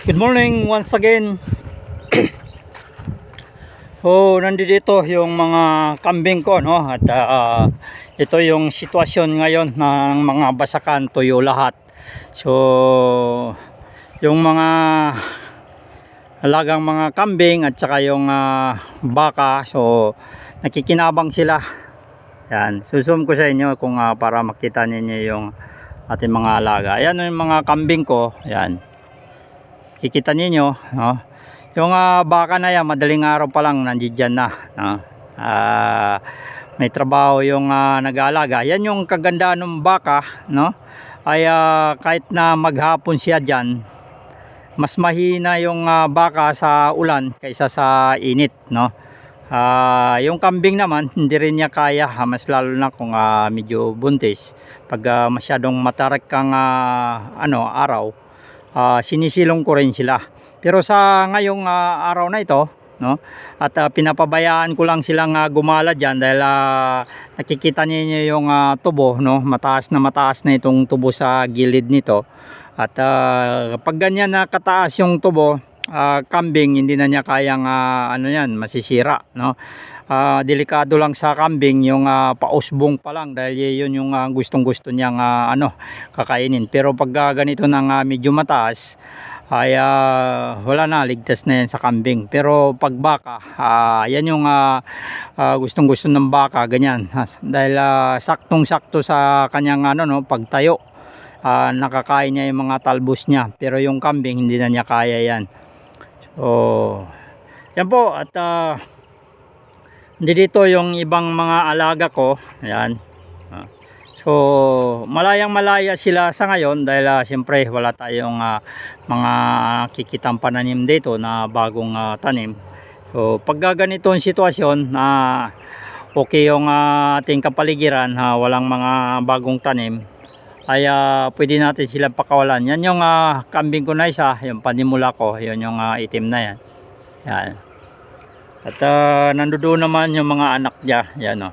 Good morning once again. oh, nandito yung mga kambing ko no at ah, ito yung sitwasyon ngayon ng mga basakan tuyo lahat. So yung mga alagang mga kambing at saka yung ah, baka so nakikinabang sila. Yan, susum ko sa inyo kung ah, para makita ninyo yung ating mga alaga. Ayan yung mga kambing ko. Yan kikita ninyo no? yung ah, baka na yan madaling araw pa lang nandiyan na no? Ah, may trabaho yung ah, nag-aalaga yan yung kagandaan ng baka no? ay ah, kahit na maghapon siya dyan mas mahina yung ah, baka sa ulan kaysa sa init no Ah, yung kambing naman hindi rin niya kaya mas lalo na kung ah, medyo buntis pag ah, masyadong matarik kang ah, ano araw ah, sinisilong ko rin sila. Pero sa ngayong ah, araw na ito, no? At ah, pinapabayaan ko lang silang ah, gumala diyan dahil ah, nakikita niyo yung ah, tubo, no? Mataas na mataas na itong tubo sa gilid nito. At ah, pag ganyan na kataas yung tubo, ah, kambing hindi na niya kayang ah, ano yan, masisira, no? Ah, delikado lang sa kambing yung ah, pausbong pa lang dahil yun yung ah, gustong gusto niyang ah, ano kakainin. Pero pag ah, ganito nang ah, medyo mataas ay ah, wala na ligtas na yan sa kambing. Pero pag baka ah, yan yung ah, ah, gustong gusto ng baka ganyan. Dahil ah, saktong sakto sa kanyang ano no pagtayo ah, nakakain niya yung mga talbos niya. Pero yung kambing hindi na niya kaya yan. So yan po at ah, dito yung ibang mga alaga ko. Ayan. Ah. so malayang malaya sila sa ngayon dahil ah, siyempre wala tayong ah, mga kikitang pananim dito na bagong ah, tanim. So pag ganito ang sitwasyon na okay yung ah, ating kapaligiran ha, walang mga bagong tanim ay ah, pwede natin sila pakawalan. Yan yung ah, kambing ko na isa yung panimula ko. Yun yung ah, itim na yan. Yan at uh, nandoon naman yung mga anak niya. Yan o.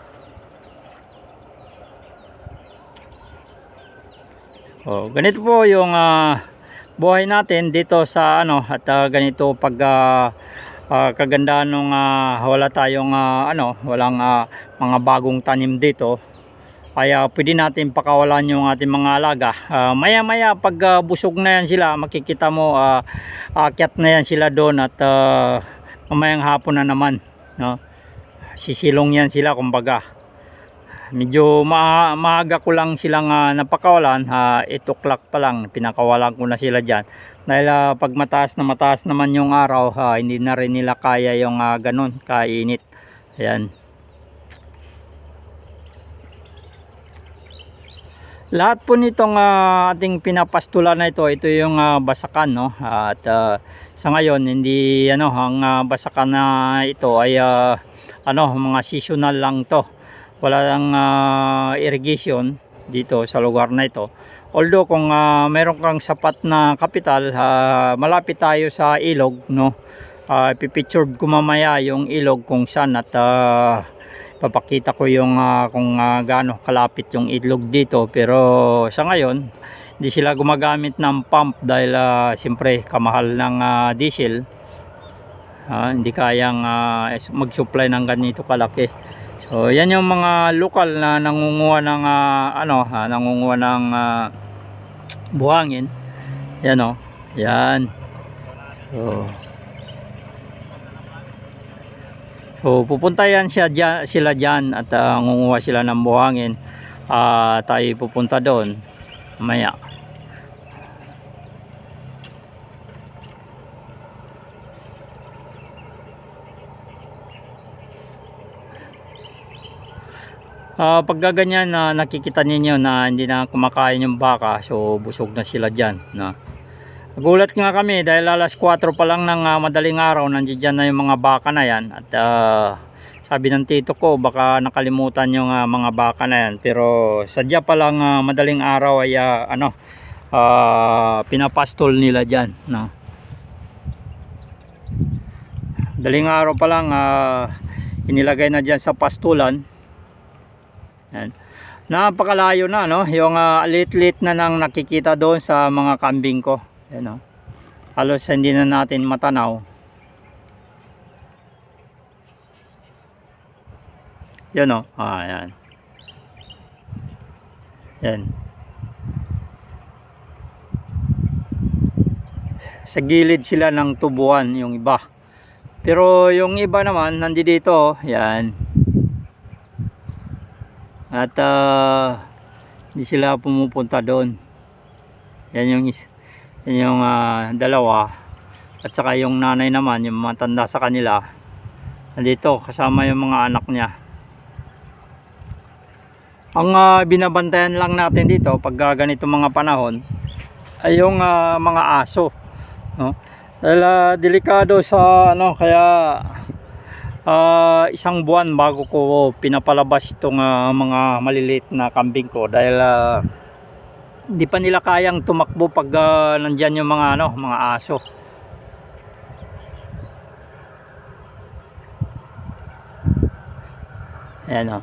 Oh, ganito po yung ah, buhay natin dito sa ano at ah, ganito pag ah, ah, kagandaan ng wala tayong ah, ano, walang ah, mga bagong tanim dito. Kaya pwede natin pakawalan yung ating mga alaga. Ah, maya maya pag ah, busog na yan sila, makikita mo ah, akyat na yan sila doon at ah, mamayang hapon na naman no? Sisilong yan sila kumbaga. Medyo ma maaga ko lang silang uh, napakawalan. 8 o'clock pa lang pinakawalan ko na sila dyan. Dahil ah, pag mataas na mataas naman yung araw ha, hindi na rin nila kaya yung uh, ganun kainit. Ayan lahat po nitong ah, ating pinapastula na ito ito yung ah, basakan no? At ah, sa ngayon hindi ano ang ah, basakan na ito ay ah, ano mga seasonal lang to. Wala lang ah, irrigation dito sa lugar na ito. Although kung ah, meron kang sapat na kapital ah, malapit tayo sa ilog no? Uh, pipictured ko mamaya yung ilog kung saan at ah, papakita ko yung ah, kung ah, gaano kalapit yung ilog dito. Pero sa ngayon hindi sila gumagamit ng pump dahil ah, siyempre kamahal ng ah, diesel. Ah, hindi kayang es- mag-supply ng ganito kalaki. So yan yung mga lokal na nangunguha ng ah, ano ah, nangunguha ng ah, buhangin. Yan o yan. So So pupunta yan siya dyan, sila diyan at uh, ngunguha sila ng buhangin. Ah, tayo pupunta doon maya. Ah, pag gaganyan na nakikita ninyo na hindi na kumakain yung baka, so busog na sila diyan, no. Nagulat nga kami dahil alas 4 pa lang ng ah, madaling araw nandiyan na yung mga baka na yan. At ah, sabi ng tito ko baka nakalimutan yung ah, mga baka na yan. Pero sadya pa lang ah, madaling araw ay ah, ano ah, pinapastol nila dyan no? daling araw pa lang ah, inilagay na dyan sa pastulan. Yan. napakalayo na no? Yung uh, lit-lit na nang nakikita doon sa mga kambing ko yan o halos hindi na natin matanaw. Yan o ah yan yan sa gilid sila ng tubuan yung iba. Pero yung iba naman nandito yan at ah, hindi sila pumupunta doon. Yan yung is yan yung ah, dalawa at saka yung nanay naman yung matanda sa kanila nandito kasama yung mga anak niya. Ang ah, binabantayan lang natin dito pag ah, ganito mga panahon ay yung ah, mga aso no? Dahil ah, delikado sa ano kaya ah, isang buwan bago ko pinapalabas itong ah, mga maliliit na kambing ko dahil ah, di pa nila kayang tumakbo pag ah, nandyan yung mga ano mga aso. Ayan o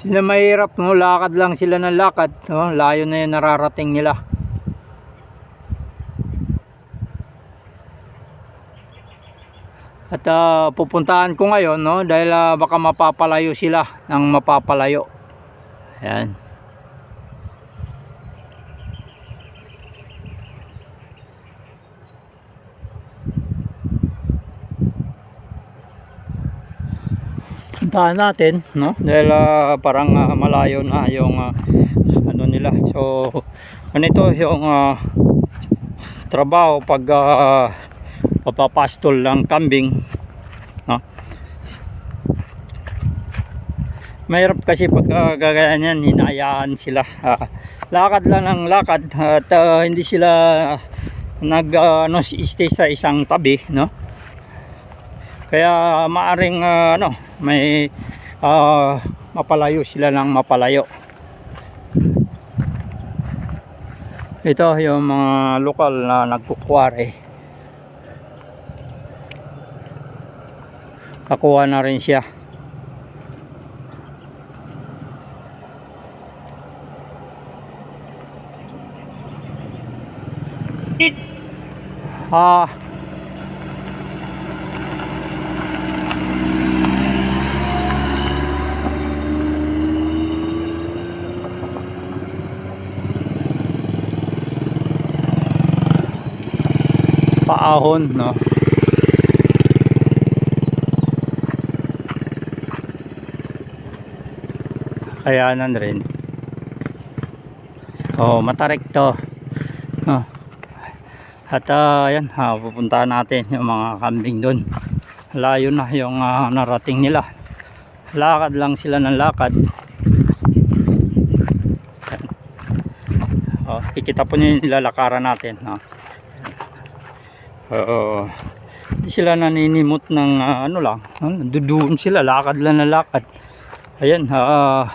sila mahirap no? Lakad lang sila ng lakad no? layo na yung nararating nila at ah, pupuntahan ko ngayon no dahil ah, baka mapapalayo sila ng mapapalayo. Ayan. Puntahan natin no dahil ah, parang ah, malayo na yung ah, ano nila. So ganito yung ah, trabaho pag ah, papapastol ng kambing no? Mahirap kasi pag uh, gagaya niyan hinayaan sila. Ah, lakad lang ng lakad at ah, hindi sila nag ah, ano stay sa isang tabi no? Kaya maaring ah, ano may ah, mapalayo sila ng mapalayo. Ito yung mga lokal na nagkukwari kakuha na rin siya. Ah paahon no kayanan rin oh matarik to oh. at uh, yan ah, pupuntahan natin yung mga kambing doon layo na yung ah, narating nila lakad lang sila ng lakad oh, kikita po nyo yung nilalakaran natin no? Oo. Hindi sila naninimot ng ah, ano lang. Ano, Doon sila, lakad lang na lakad. Ayan, ah,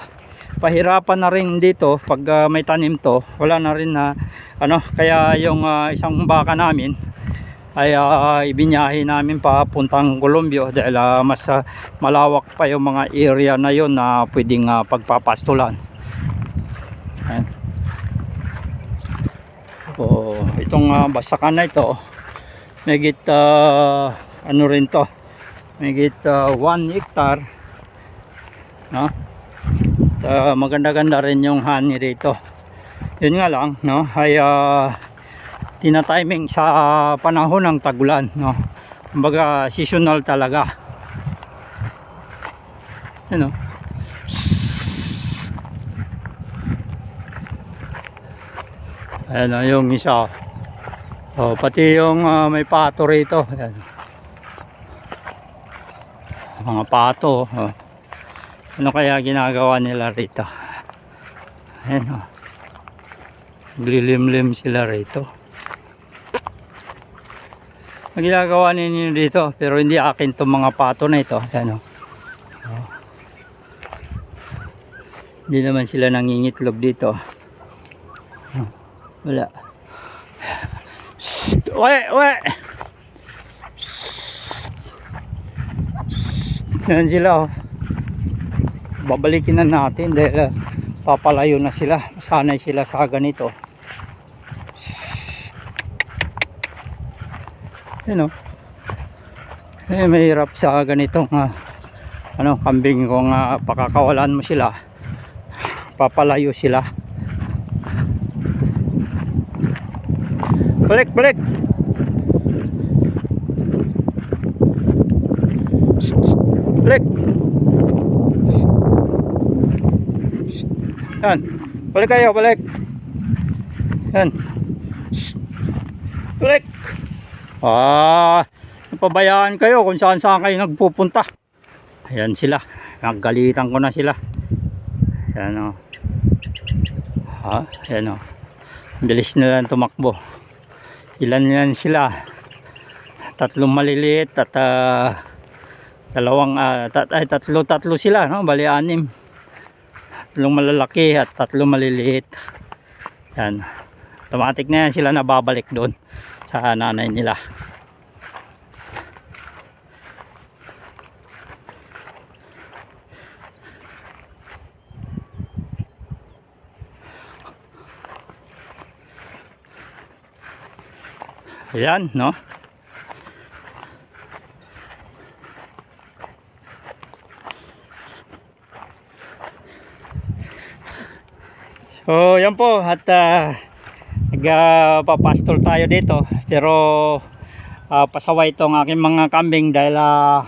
pahirapan na rin dito pag ah, may tanim to. Wala na rin na ano, kaya yung ah, isang baka namin ay ah, ibinyahe namin papuntang Colombia dahil ah, mas ah, malawak pa yung mga area na yon na pwedeng ah, pagpapastulan. Ayan. Oh, itong uh, basakan na ito megit uh, ano rin to megit 1 hectare no uh, maganda-ganda rin yung honey rito yun nga lang no ay uh, tinatiming sa panahon ng tagulan no kumbaga seasonal talaga ano ayan o, yung isa Oh, pati yung ah, may pato rito. Ayan. Mga pato. Oh. Ano kaya ginagawa nila rito? Ayan oh. Glilimlim sila rito. Ang ginagawa ninyo dito, pero hindi akin itong mga pato na ito. Ayan oh. Oh. Hindi naman sila nangingitlog dito. Oh. Wala. Uwe, uwe. Yan sila oh. Babalikin na natin dahil uh, papalayo na sila. Sanay sila sa ganito. Yun o eh, mahirap sa ganitong ah, ano kambing kung ah, pakakawalan mo sila. Papalayo sila. Balik balik! Balik yan. Balik kayo balik. Yan. Balik. Ah napabayaan kayo kung saan saan kayo nagpupunta. Ayan sila. Naggalitan ko na sila. Yan o ha yan o bilis na lang tumakbo. Ilan yan sila? Tatlong maliliit at ah, dalawang ah, tat, ay, tatlo tatlo sila no? Bali anim tatlong malalaki at tatlong maliliit. Yan. Automatic na yan sila nababalik doon sa nanay nila. Ayan, no? So, yan po. At uh, nagpapastol tayo dito. Pero ah, pasaway itong aking mga kambing dahil ah,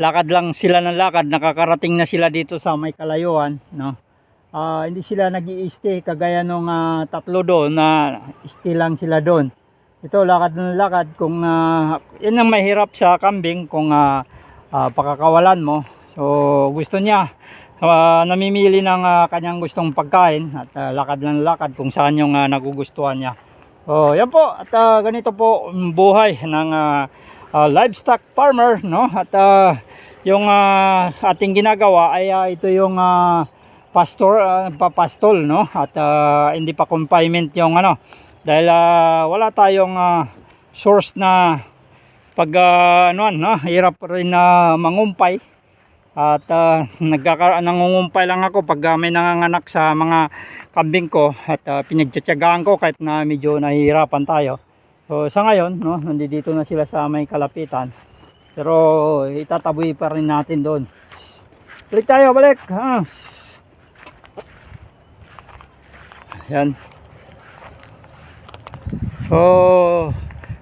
lakad lang sila ng lakad. Nakakarating na sila dito sa may kalayuan no? Ah, hindi sila nag stay kagaya nung ah, tatlo doon na stay lang sila doon. Ito lakad ng lakad. Kung ah, yan ang mahirap sa kambing kung ah, ah, pakakawalan mo. So gusto niya ah, namimili ng ah, kanyang gustong pagkain at ah, lakad ng lakad kung saan yung ah, nagugustuhan niya. So yan po. At ah, ganito po ang buhay ng ah, ah, livestock farmer no? At ah, yung ah, ating ginagawa ay ah, ito yung ah, pastor ah, papastol no? At ah, hindi pa confinement yung ano. Dahil ah, wala tayong ah, source na pag uh, ano, no, hirap rin na mangumpay at uh, nagkaka nangungumpay lang ako pag ah, may nanganganak sa mga kambing ko at uh, pinagtsatsagaan ko kahit na medyo nahihirapan tayo. So sa ngayon no nandito na sila sa may kalapitan. Pero itataboy pa rin natin doon. Balik tayo balik! Ha yan So,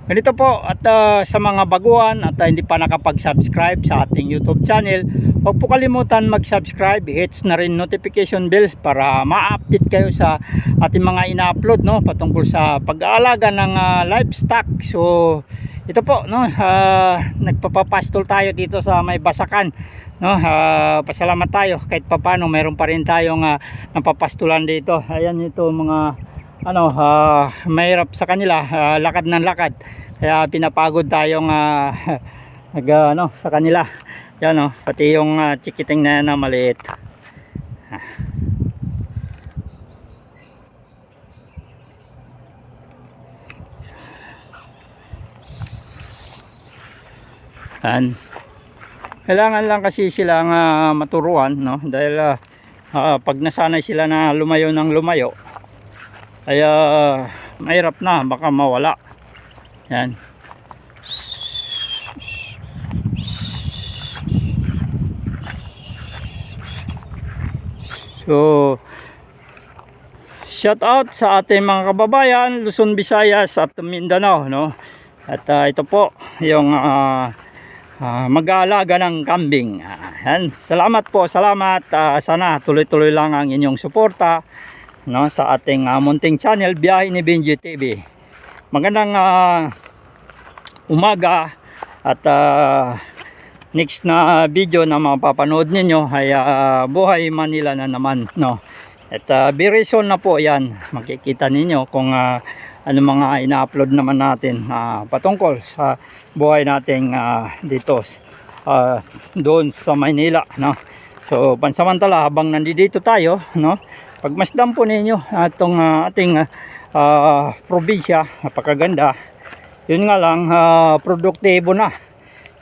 ganito po at ah, sa mga baguhan at ah, hindi pa nakapag-subscribe sa ating YouTube channel, huwag po kalimutan mag-subscribe, hits na rin notification bell para ma-update kayo sa ating mga ina-upload no patungkol sa pag-aalaga ng ah, livestock. So, ito po no, ah, nagpapapastol tayo dito sa may Basakan no ah, pasalamat tayo kahit papano mayroon pa rin tayong uh, napapastulan dito ayan ito mga ano ah, mahirap sa kanila ah, lakad ng lakad. Kaya pinapagod tayong ah, nag ah, ano sa kanila. Yan oh pati yung ah, chikiting na yan na maliit. Yan. Kailangan lang kasi silang ah, maturuan no? Dahil ah, ah, pag nasanay sila na lumayo ng lumayo kaya mahirap na baka mawala. Yan. So shout out sa ating mga kababayan Luzon, Visayas at Mindanao no? At ah, ito po yung ah, ah, mag-aalaga ng kambing. Ah, yan. salamat po salamat. Ah, sana tuloy-tuloy lang ang inyong suporta no sa ating uh, munting channel Biyahe ni Benji TV. Magandang ah, umaga at ah, next na video na mapapanood ninyo ay ah, buhay Manila na naman no. At uh, very soon na po 'yan. Makikita ninyo kung ah, ano mga ina-upload naman natin ah, patungkol sa buhay nating ah, dito ah, doon sa Maynila no. So pansamantala habang nandito tayo no pagmasdan po ninyo atong ah, ating ah, probinsya napakaganda yun nga lang ah, produktibo na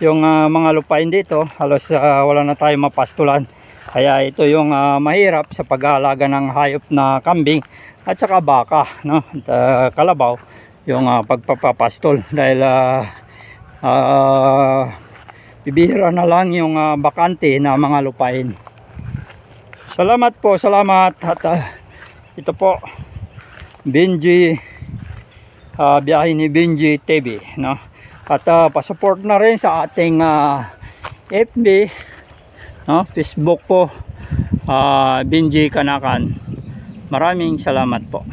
yung ah, mga lupain dito halos ah, wala na tayo mapastulan Kaya ito yung ah, mahirap sa pag-aalaga ng hayop na kambing at saka baka, no? At, ah, kalabaw, yung ah, pagpapapastol dahil ah, ah, bibihira na lang yung ah, bakante na mga lupain. Salamat po, salamat. At ah, ito po, Benji, ah, biyahe ni Benji TV, no? At ah, pasupport na rin sa ating ah, FB, no? Facebook po, ah, Benji Kanakan. Maraming salamat po.